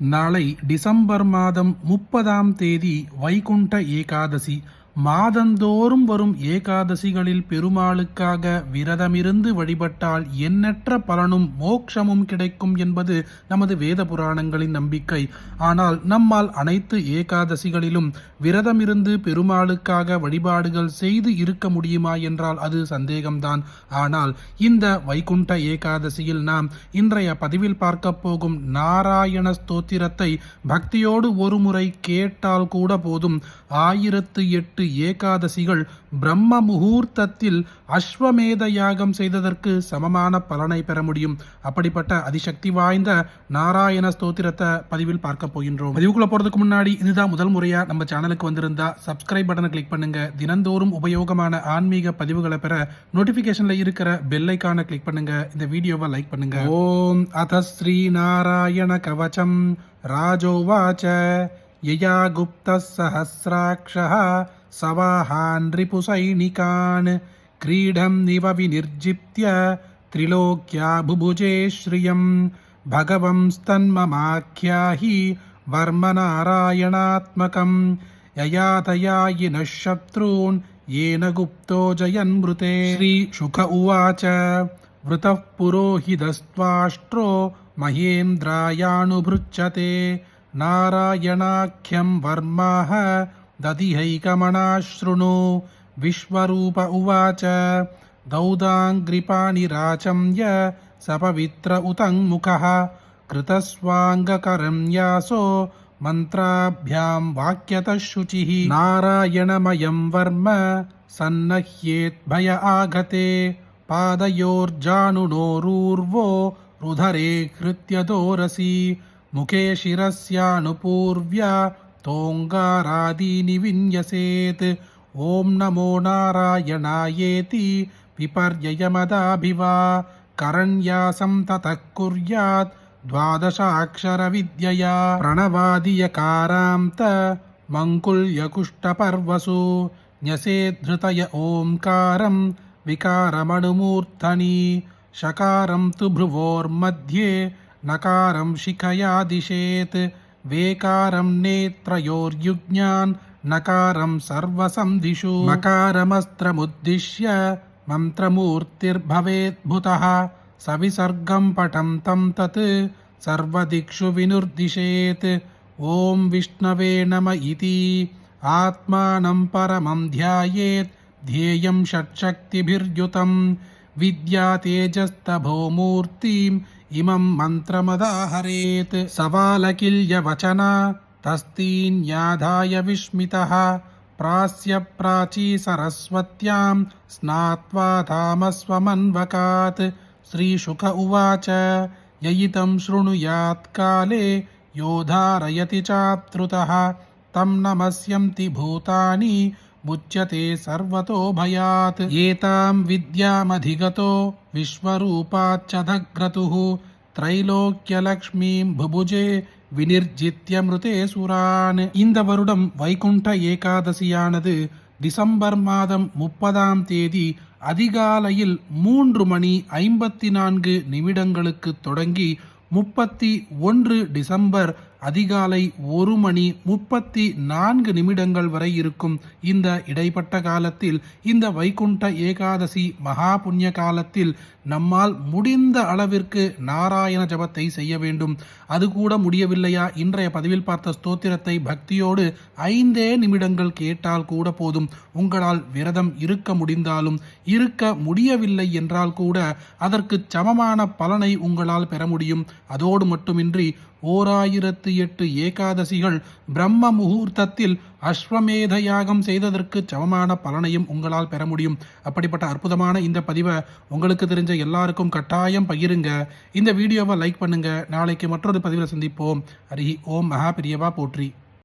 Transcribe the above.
நாளை டிசம்பர் மாதம் முப்பதாம் தேதி வைகுண்ட ஏகாதசி மாதந்தோறும் வரும் ஏகாதசிகளில் பெருமாளுக்காக விரதமிருந்து வழிபட்டால் எண்ணற்ற பலனும் மோட்சமும் கிடைக்கும் என்பது நமது வேத புராணங்களின் நம்பிக்கை. ஆனால் நம்மால் அனைத்து ஏகாதசிகளிலும் விரதமிருந்து பெருமாளுக்காக வழிபாடுகள் செய்து இருக்க முடியுமா என்றால் அது சந்தேகம்தான். ஆனால் இந்த வைகுண்ட ஏகாதசியில் நாம் இன்றைய பதிவில் பார்க்க போகும் நாராயண ஸ்தோத்திரத்தை பக்தியோடு ஒருமுறை கேட்டால் கூட போதும். ஆயிரத்து எட்டு ஏகாதசிகள் பிரம்ம முகூர்த்தத்தில் அஸ்வமேத யாகம் செய்ததற்கு சமமான பலனை பெற முடியும் அப்படிப்பட்ட அதிசக்தி வாய்ந்த நாராயண ஸ்தோத்திரத்தை பதிவில் பார்க்க போகின்றோம் பதிவுக்குள்ள போறதுக்கு முன்னாடி இதுதான் முதல் முறையா நம்ம சேனலுக்கு வந்திருந்தா சப்ஸ்கிரைப் பட்டனை கிளிக் பண்ணுங்க தினந்தோறும் உபயோகமான ஆன்மீக பதிவுகளை பெற நோட்டிபிகேஷன்ல இருக்கிற பெல் ஐக்கானை கிளிக் பண்ணுங்க இந்த வீடியோவை லைக் பண்ணுங்க ஓம் அத ஸ்ரீ நாராயண கவச்சம் ராஜோவாச்ச यया गुप्तः सहस्राक्षः सवाहान् रिपुसैनिकान् क्रीडन्निव विनिर्जित्य त्रिलोक्या बुभुजे श्रियं। भगवंस्तन्ममाख्याहि वर्मनारायणात्मकं यया तयायिनः शत्रून् येन गुप्तो जयन्मृते। श्रीशुक उवाच वृतः पुरोहितस्त्वाष्ट्रो महेन्द्रायानुभृच्छते। नारायणाख्यं वर्माः दधिहैकमणाशृणु विश्वरूप उवाच दौदाङ्ग्रिपाणिराचम्य सपवित्र उतङ्मुखः कृतस्वाङ्गकरं यासो मन्त्राभ्यां वाक्यतः शुचिः नारायणमयं वर्म सन्नह्येद्भय आगते पादयोर्जानुनोरूर्वो रुधरे हृत्य दोरसि मुखे शिरस्यानुपूर्व्या तोङ्गारादीनि विन्यसेत्। ॐ नमो नारायणायेति विपर्ययमदाभिवा। करण्यासं ततः कुर्यात् द्वादशाक्षरविद्यया। प्रणवादियकारान्त मङ्कुल्यकुष्ठपर्वसु। न्यसेद्धृतय ओङ्कारं विकारमणुमूर्धनि शकारं तु भ्रुवोर्मध्ये नकारं शिखया दिशेत् वेकारं नेत्रयोर्युज्ञान् नकारं सर्वसन्धिषु मकारमस्त्रमुद्दिश्य मन्त्रमूर्तिर्भवेद्भुतः सविसर्गं पटं तं तत् सर्वदिक्षु विनुर्दिशेत् ॐ विष्णवे नम इति आत्मानं परमं ध्यायेत् ध्येयं षट्शक्तिभिर्युतं विद्यातेजस्तभोमूर्तिम् ఇమం మంత్రమదాహరేత్ సవాలకిల్య వచన తస్తీన్యాధాయ విస్మిత ప్రాస్య ప్రాచీ సరస్వత్యాం స్నాత్వా ధామస్వమన్వకాత్ శ్రీశుక ఉవాచ యయితం శృణుయాత్ కాలే యోధారయతి చాత్రుత తం నమస్యంతి భూతాని मुच्यते सर्वतो भयात् एतां विद्यामधिगतो विश्वरूपाच्चदग्रतुः த்ரைலோக்கியலக்ஷ்மீம் புபுஜே வினிர்ஜித்ய மிருதே சுரான் இந்த வருடம் வைகுண்ட ஏகாதசியானது டிசம்பர் மாதம் முப்பதாம் தேதி அதிகாலையில் மூன்று மணி ஐம்பத்தி நான்கு நிமிடங்களுக்கு தொடங்கி முப்பத்தி ஒன்று டிசம்பர் அதிகாலை ஒரு மணி முப்பத்தி நான்கு நிமிடங்கள் வரை இருக்கும் இந்த இடைப்பட்ட காலத்தில் இந்த வைகுண்ட ஏகாதசி மகா புண்ணிய காலத்தில் நம்மால் முடிந்த அளவிற்கு நாராயண ஜபத்தை செய்ய வேண்டும். அது கூட முடியவில்லையா? இன்றைய பதிவில் பார்த்த ஸ்தோத்திரத்தை பக்தியோடு ஐந்தே நிமிடங்கள் கேட்டால் கூட போதும். உங்களால் விரதம் இருக்க முடிந்தாலும் இருக்க முடியவில்லை என்றால் கூட அதற்கு சமமான பலனை உங்களால் பெற முடியும். அதோடு மட்டுமின்றி ஓராயிரத்து எட்டு ஏகாதசிகள் பிரம்ம முகூர்த்தத்தில் அஸ்வமேத யாகம் செய்ததற்கு சமமான பலனையும் உங்களால் பெற முடியும். அப்படிப்பட்ட அற்புதமான இந்த பதிவை உங்களுக்கு தெரிஞ்ச எல்லாருக்கும் கட்டாயம் பகிருங்க. இந்த வீடியோவை லைக் பண்ணுங்க. நாளைக்கு மற்றொரு பதிவில் சந்திப்போம். ஹரி ஓம் மகா பிரியவா போற்றி.